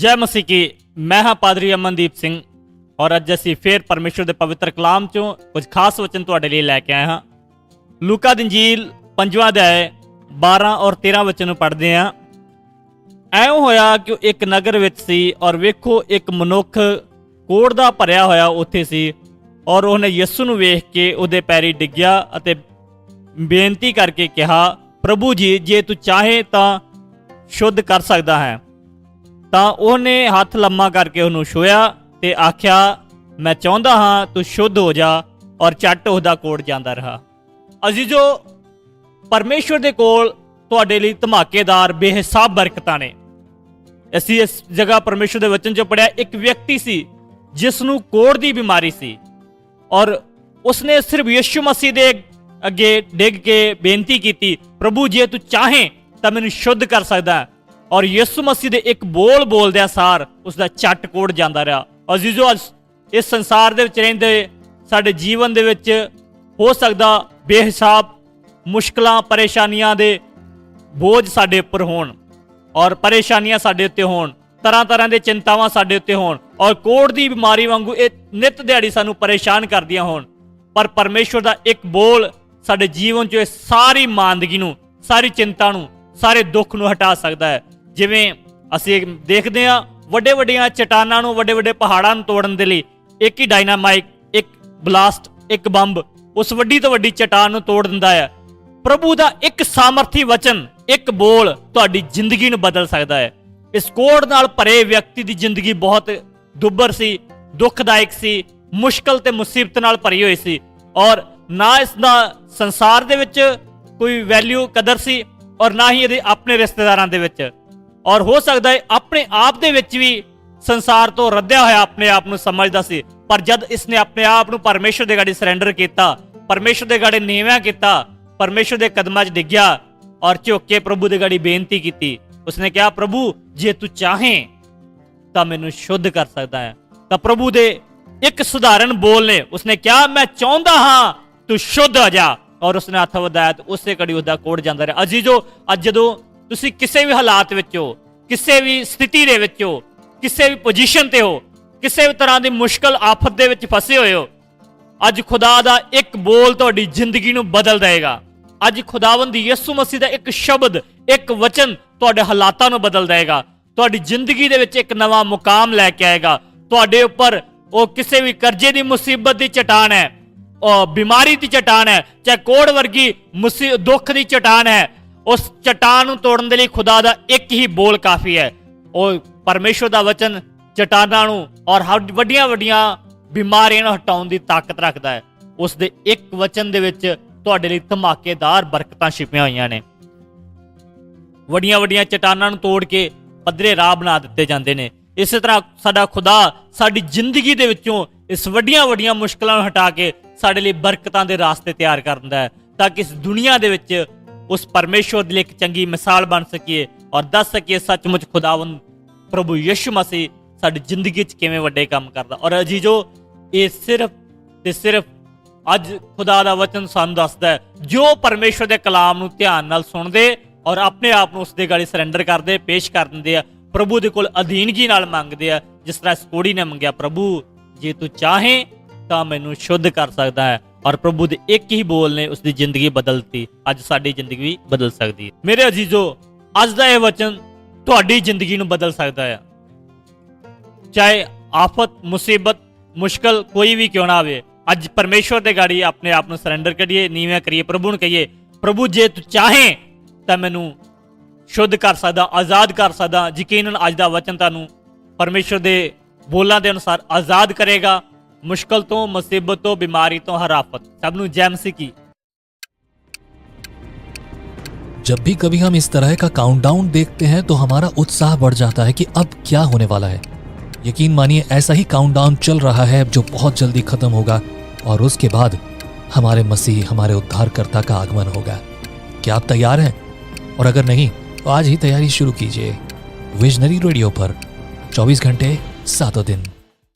ਜੈ ਮਸੀਹ ਕੀ ਮੈਂ ਹਾਂ ਪਾਦਰੀ ਅਮਨਦੀਪ ਸਿੰਘ ਔਰ ਅੱਜ ਅਸੀਂ ਫੇਰ ਪਰਮੇਸ਼ਰ ਦੇ ਪਵਿੱਤਰ ਕਲਾਮ ਚੋਂ ਕੁਝ ਖਾਸ ਵਚਨ ਤੁਹਾਡੇ ਲਈ ਲੈ ਕੇ ਆਏ ਹਾਂ ਲੂਕਾ ਦੀ ਇੰਜੀਲ ਪੰਜਵਾਂ ਅਧਿਆਇ 12 ਔਰ 13 ਵਚਨ ਨੂੰ ਪੜ੍ਹਦੇ ਹਾਂ ਐਉਂ ਹੋਇਆ ਕਿ ਉਹ ਇੱਕ ਨਗਰ ਵਿੱਚ ਸੀ ਔਰ ਵੇਖੋ ਇੱਕ ਮਨੁੱਖ ਕੋੜ ਦਾ ਭਰਿਆ ਹੋਇਆ ਉੱਥੇ ਸੀ ਔਰ ਉਹਨੇ ਯਿਸੂ ਨੂੰ ਵੇਖ ਕੇ ਉਹਦੇ ਪੈਰੀ ਡਿੱਗਿਆ ਅਤੇ ਬੇਨਤੀ ਕਰਕੇ ਕਿਹਾ ਪ੍ਰਭੂ ਜੀ ਜੇ ਤੂੰ ਚਾਹੇ ਤਾਂ ਸ਼ੁੱਧ ਕਰ ਸਕਦਾ ਹੈ ਤਾਂ ਉਹਨੇ ਹੱਥ ਲੰਮਾ ਕਰਕੇ ਉਹਨੂੰ ਛੋਇਆ ਤੇ ਆਖਿਆ, ਮੈਂ ਚਾਹੁੰਦਾ ਹਾਂ ਤੂੰ ਸ਼ੁੱਧ ਹੋ ਜਾ ਔਰ ਚੱਟ ਉਹਦਾ ਕੋੜ ਜਾਂਦਾ ਰਹਾ। ਅਜ਼ੀਜ਼ੋ, ਪਰਮੇਸ਼ਵਰ ਦੇ ਕੋਲ ਤੁਹਾਡੇ ਲਈ ਧਮਾਕੇਦਾਰ ਬੇਹਿਸਾਬ ਬਰਕਤਾਂ ਨੇ। ਅਸੀਂ ਇਸ ਜਗ੍ਹਾ ਪਰਮੇਸ਼ਵਰ ਦੇ ਵਚਨ 'ਚ ਪੜਿਆ ਇੱਕ ਵਿਅਕਤੀ ਸੀ ਜਿਸ ਨੂੰ ਕੋੜ ਦੀ ਬਿਮਾਰੀ ਸੀ ਔਰ ਉਸਨੇ ਸਿਰਫ ਯਿਸੂ ਮਸੀਹ ਦੇ ਅੱਗੇ ਡਿੱਗ ਕੇ ਬੇਨਤੀ ਕੀਤੀ, ਪ੍ਰਭੂ, ਜੇ ਤੂੰ ਚਾਹੇ ਤਾਂ ਮੈਨੂੰ ਸ਼ੁੱਧ ਕਰ ਸਕਦਾ ਔਰ ਯਿਸੂ ਮਸੀਹ ਦੇ ਇੱਕ ਬੋਲ ਬੋਲਦਿਆਂ ਸਾਰ ਉਸ ਦਾ ਝੱਟ ਕੋੜ ਜਾਂਦਾ ਰਿਹਾ। ਅਜ਼ੀਜ਼ੋ, ਅੱਜ ਇਸ ਸੰਸਾਰ ਦੇ ਵਿੱਚ ਰਹਿੰਦੇ ਸਾਡੇ ਜੀਵਨ ਦੇ ਵਿੱਚ ਹੋ ਸਕਦਾ ਬੇਹਿਸਾਬ ਮੁਸ਼ਕਲਾਂ, ਪਰੇਸ਼ਾਨੀਆਂ ਦੇ ਬੋਝ ਸਾਡੇ ਉੱਪਰ ਹੋਣ ਔਰ ਪਰੇਸ਼ਾਨੀਆਂ ਸਾਡੇ ਉੱਤੇ ਹੋਣ, ਤਰ੍ਹਾਂ ਤਰ੍ਹਾਂ ਦੇ ਚਿੰਤਾਵਾਂ ਸਾਡੇ ਉੱਤੇ ਹੋਣ ਔਰ ਕੋੜ ਦੀ ਬਿਮਾਰੀ ਵਾਂਗੂ ਇਹ ਨਿਤ ਦਿਹਾੜੀ ਸਾਨੂੰ ਪਰੇਸ਼ਾਨ ਕਰਦੀਆਂ ਹੋਣ। ਪਰ ਪਰਮੇਸ਼ਵਰ ਦਾ ਇੱਕ ਬੋਲ ਸਾਡੇ ਜੀਵਨ 'ਚੋਂ ਇਹ ਸਾਰੀ ਮਾਂਦਗੀ ਨੂੰ, ਸਾਰੀ ਚਿੰਤਾ ਨੂੰ, ਸਾਰੇ ਦੁੱਖ ਨੂੰ ਹਟਾ ਸਕਦਾ ਹੈ। ਜਿਵੇਂ ਅਸੀਂ ਦੇਖਦੇ ਹਾਂ ਵੱਡੇ ਵੱਡੀਆਂ ਚਟਾਨਾਂ ਨੂੰ ਵੱਡੇ ਵੱਡੇ ਪਹਾੜਾਂ ਨੂੰ ਤੋੜਨ ਦੇ ਲਈ ਇੱਕ ਹੀ ਡਾਇਨਾਮਾਈਟ, ਇੱਕ ਬਲਾਸਟ, ਇੱਕ ਬੰਬ ਉਸ ਵੱਡੀ ਤੋਂ ਵੱਡੀ ਚਟਾਨ ਨੂੰ ਤੋੜ ਦਿੰਦਾ ਹੈ। ਪ੍ਰਭੂ ਦਾ ਇੱਕ ਸਾਮਰਥੀ ਵਚਨ, ਇੱਕ ਬੋਲ ਤੁਹਾਡੀ ਜ਼ਿੰਦਗੀ ਨੂੰ ਬਦਲ ਸਕਦਾ ਹੈ। ਇਸ ਕੋੜ ਨਾਲ ਭਰੇ ਵਿਅਕਤੀ ਦੀ ਜ਼ਿੰਦਗੀ ਬਹੁਤ ਦੁੱਬਰ ਸੀ, ਦੁੱਖਦਾਇਕ ਸੀ, ਮੁਸ਼ਕਲ ਤੇ ਮੁਸੀਬਤ ਨਾਲ ਭਰੀ ਹੋਈ ਸੀ ਔਰ ਨਾ ਇਸ ਦਾ ਸੰਸਾਰ ਦੇ ਵਿੱਚ ਕੋਈ ਵੈਲਿਊ ਕਦਰ ਸੀ ਔਰ ਨਾ ਹੀ ਇਹਦੇ ਆਪਣੇ ਰਿਸ਼ਤੇਦਾਰਾਂ ਦੇ ਵਿੱਚ। ਔਰ ਹੋ ਸਕਦਾ ਹੈ ਆਪਣੇ ਆਪ ਦੇ ਵਿੱਚ ਵੀ ਸੰਸਾਰ ਤੋਂ ਰੱਦਿਆ ਹੋਇਆ ਆਪਣੇ ਆਪ ਨੂੰ ਸਮਝਦਾ ਸੀ। ਪਰ ਜਦ ਇਸਨੇ ਆਪਣੇ ਆਪ ਨੂੰ ਪਰਮੇਸ਼ਰ ਦੇ ਗਾੜੀ ਸਰੈਂਡਰ ਕੀਤਾ, ਪਰਮੇਸ਼ਰ ਦੇ ਗਾੜੀ ਨੀਵਾਂ ਕੀਤਾ, ਪਰਮੇਸ਼ਰ ਦੇ ਕਦਮਾਂ 'ਚ ਡਿੱਗਿਆ ਔਰ ਝੁੱਕ ਕੇ ਪ੍ਰਭੂ ਦੇ ਗਾੜੀ ਬੇਨਤੀ ਕੀਤੀ, ਉਸਨੇ ਕਿਹਾ, ਪ੍ਰਭੂ, ਜੇ ਤੂੰ ਚਾਹੇ ਤਾਂ ਮੈਨੂੰ ਸ਼ੁੱਧ ਕਰ ਸਕਦਾ ਹੈ। ਤਾਂ ਪ੍ਰਭੂ ਦੇ ਇੱਕ ਸੁਧਾਰਨ ਬੋਲ ਨੇ, ਉਸਨੇ ਕਿਹਾ, ਮੈਂ ਚਾਹੁੰਦਾ ਹਾਂ ਤੂੰ ਸ਼ੁੱਧ ਹੋ ਜਾ। ਔਰ ਉਸਨੇ ਹੱਥ ਵਧਾਇਆ ਤੇ ਉਸੇ ਕੜੀ ਉਹਦਾ ਕੋੜ ਜਾਂਦਾ ਰਿਹਾ। ਅਜੀਜ਼ੋ, ਅੱਜ ਜਦੋਂ ਤੁਸੀਂ ਕਿਸੇ ਵੀ ਹਾਲਾਤ ਵਿੱਚ ਹੋ, ਕਿਸੇ ਵੀ ਸਥਿਤੀ ਦੇ ਵਿੱਚ ਹੋ, ਕਿਸੇ ਵੀ ਪੋਜੀਸ਼ਨ ਤੇ ਹੋ, ਕਿਸੇ ਵੀ ਤਰ੍ਹਾਂ ਦੀ ਮੁਸ਼ਕਲ ਆਫਤ ਦੇ ਵਿੱਚ ਫਸੇ ਹੋਏ ਹੋ, ਅੱਜ ਖੁਦਾ ਦਾ ਇੱਕ ਬੋਲ ਤੁਹਾਡੀ ਜ਼ਿੰਦਗੀ ਨੂੰ ਬਦਲ ਦੇਗਾ ਅੱਜ ਖੁਦਾਵੰਦ ਯਿਸੂ ਮਸੀਹ ਦਾ ਇੱਕ ਸ਼ਬਦ, ਇੱਕ ਵਚਨ ਤੁਹਾਡੇ ਹਾਲਾਤਾਂ ਨੂੰ ਬਦਲ ਦੇਗਾ ਤੁਹਾਡੀ ਜ਼ਿੰਦਗੀ ਦੇ ਵਿੱਚ ਇੱਕ ਨਵਾਂ ਮੁਕਾਮ ਲੈ ਕੇ ਆਏਗਾ। ਤੁਹਾਡੇ ਉੱਪਰ ਉਹ ਕਿਸੇ ਵੀ ਕਰਜ਼ੇ ਦੀ ਮੁਸੀਬਤ ਦੀ ਚਟਾਨ ਹੈ, ਉਹ ਬਿਮਾਰੀ ਦੀ ਚਟਾਨ ਹੈ, ਚਾਹੇ ਕੋੜ ਵਰਗੀ ਮੁਸੀ, ਦੁੱਖ ਦੀ ਚਟਾਨ ਹੈ ਉਸ ਚਟਾਨ ਨੂੰ ਤੋੜਨ ਦੇ ਲਈ ਖੁਦਾ ਦਾ ਇੱਕ ਹੀ ਬੋਲ ਕਾਫੀ ਹੈ। ਉਹ ਪਰਮੇਸ਼ਵਰ ਦਾ ਵਚਨ ਚਟਾਨਾਂ ਨੂੰ ਔਰ ਹਰ ਵੱਡੀਆਂ ਵੱਡੀਆਂ ਬਿਮਾਰੀਆਂ ਨੂੰ ਹਟਾਉਣ ਦੀ ਤਾਕਤ ਰੱਖਦਾ ਹੈ। ਉਸ ਦੇ ਇੱਕ ਵਚਨ ਦੇ ਵਿੱਚ ਤੁਹਾਡੇ ਲਈ ਧਮਾਕੇਦਾਰ ਬਰਕਤਾਂ ਛਿਪੀਆਂ ਹੋਈਆਂ ਨੇ। ਵੱਡੀਆਂ ਵੱਡੀਆਂ ਚਟਾਨਾਂ ਨੂੰ ਤੋੜ ਕੇ ਪੱਧਰੇ ਰਾਹ ਬਣਾ ਦਿੱਤੇ ਜਾਂਦੇ ਨੇ। ਇਸੇ ਤਰ੍ਹਾਂ ਸਾਡਾ ਖੁਦਾ ਸਾਡੀ ਜ਼ਿੰਦਗੀ ਦੇ ਵਿੱਚੋਂ ਇਸ ਵੱਡੀਆਂ ਵੱਡੀਆਂ ਮੁਸ਼ਕਲਾਂ ਨੂੰ ਹਟਾ ਕੇ ਸਾਡੇ ਲਈ ਬਰਕਤਾਂ ਦੇ ਰਾਸਤੇ ਤਿਆਰ ਕਰਦਾ ਹੈ। ਤਾਂ ਕਿ ਇਸ ਦੁਨੀਆ ਦੇ ਵਿੱਚ ਉਸ ਪਰਮੇਸ਼ਵਰ ਦੇ ਲਈ ਇੱਕ ਚੰਗੀ ਮਿਸਾਲ ਬਣ ਸਕੀਏ ਔਰ ਦੱਸ ਸਕੀਏ ਸੱਚਮੁੱਚ ਖੁਦਾਵੰਦ ਪ੍ਰਭੂ ਯਿਸੂ ਮਸੀਹ ਸਾਡੀ ਜ਼ਿੰਦਗੀ 'ਚ ਕਿਵੇਂ ਵੱਡੇ ਕੰਮ ਕਰਦਾ। ਔਰ ਅਜੀਜ਼ੋ, ਇਹ ਸਿਰਫ ਤੇ ਸਿਰਫ ਅੱਜ ਖੁਦਾ ਦਾ ਵਚਨ ਸਾਨੂੰ ਦੱਸਦਾ ਜੋ ਪਰਮੇਸ਼ਵਰ ਦੇ ਕਲਾਮ ਨੂੰ ਧਿਆਨ ਨਾਲ ਸੁਣਦੇ ਔਰ ਆਪਣੇ ਆਪ ਨੂੰ ਉਸ ਦੇ ਗਾੜੀ ਸਰੈਂਡਰ ਕਰਦੇ, ਪੇਸ਼ ਕਰ ਦਿੰਦੇ ਆ, ਪ੍ਰਭੂ ਦੇ ਕੋਲ ਅਧੀਨਗੀ ਨਾਲ ਮੰਗਦੇ ਆ, ਜਿਸ ਤਰ੍ਹਾਂ ਇਸ ਕੋੜੀ ਨੇ ਮੰਗਿਆ, ਪ੍ਰਭੂ, ਜੇ ਤੂੰ ਚਾਹੇ ਤਾਂ ਮੈਨੂੰ ਸ਼ੁੱਧ ਕਰ ਸਕਦਾ ਹੈ। ਔਰ ਪ੍ਰਭੂ ਦੇ ਇੱਕ ਹੀ ਬੋਲ ਨੇ ਉਸ ਦੀ ਜ਼ਿੰਦਗੀ ਬਦਲਤੀ। ਅੱਜ ਸਾਡੀ ਜ਼ਿੰਦਗੀ ਵੀ ਬਦਲ ਸਕਦੀ ਹੈ। ਮੇਰੇ ਅਜ਼ੀਜ਼ੋ, ਅੱਜ ਦਾ ਇਹ ਵਚਨ ਤੁਹਾਡੀ ਜ਼ਿੰਦਗੀ ਨੂੰ ਬਦਲ ਸਕਦਾ ਹੈ। ਚਾਹੇ ਆਫਤ, ਮੁਸੀਬਤ, ਮੁਸ਼ਕਲ ਕੋਈ ਵੀ ਕਿਉਂ ਨਾ ਆਵੇ, ਅੱਜ ਪਰਮੇਸ਼ਵਰ ਦੇ ਗਾੜੀ ਆਪਣੇ ਆਪ ਨੂੰ ਸਰੈਂਡਰ ਕਰੀਏ ਨੀਵੇਂ ਕਰੀਏ, ਪ੍ਰਭੂ ਨੂੰ ਕਹੀਏ, ਪ੍ਰਭੂ, ਜੇ ਤੂੰ ਚਾਹੇ, ਤਾਂ ਮੈਨੂੰ ਸ਼ੁੱਧ ਕਰ ਸਕਦਾ, ਆਜ਼ਾਦ ਕਰ ਸਕਦਾ। ਯਕੀਨਨ ਅੱਜ ਦਾ ਵਚਨ ਤੁਹਾਨੂੰ ਪਰਮੇਸ਼ਵਰ ਦੇ ਬੋਲਾਂ ਦੇ ਅਨੁਸਾਰ ਆਜ਼ਾਦ ਕਰੇਗਾ। ਮੁਸ਼ਕਲ ਤੋਂ ਮੁਸੀਬਤ ਤੋਂ ਬਿਮਾਰੀ ਤੋਂ ਹਰ ਆਫਤ ਸਭ ਨੂੰ ਜੈ ਮਸੀਹ ਕੀ जब भी कभी हम इस तरह का काउंटडाउन देखते हैं तो हमारा उत्साह बढ़ जाता है कि अब क्या होने वाला है यकीन मानिए ऐसा ही काउंटडाउन चल रहा है जो बहुत जल्दी खत्म होगा और उसके बाद हमारे मसीह हमारे उद्धारकर्ता का आगमन होगा क्या आप तैयार हैं और अगर नहीं तो आज ही तैयारी शुरू कीजिए विजनरी रेडियो पर 24 घंटे सातों दिन